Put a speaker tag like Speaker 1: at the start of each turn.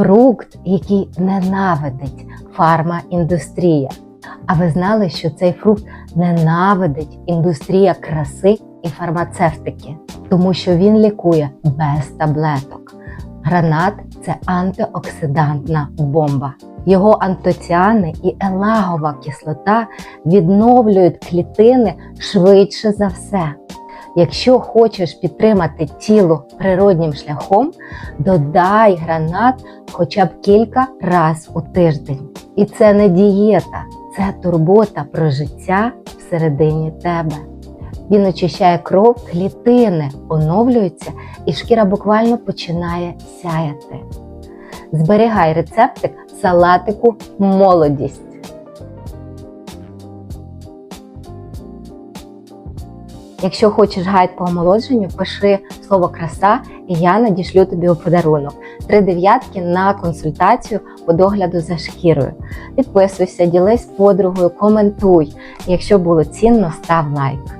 Speaker 1: фрукт, який ненавидить фармаіндустрія. А ви знали, що цей фрукт ненавидить індустрія краси і фармацевтики, тому що він лікує без таблеток. Гранат це антиоксидантна бомба. Його антоціани і елагова кислота відновлюють клітини швидше за все. Якщо хочеш підтримати тіло природнім шляхом, додай гранат хоча б кілька разів у тиждень. І це не дієта, це турбота про життя всередині тебе. Він очищає кров, клітини оновлюються, і шкіра буквально починає сяяти. Зберігай рецептик салатику молодість. Якщо хочеш гайд по омолодженню, пиши слово краса, і я надішлю тобі у подарунок. Три дев'ятки на консультацію по догляду за шкірою. Підписуйся, ділись подругою, коментуй. Якщо було цінно, став лайк.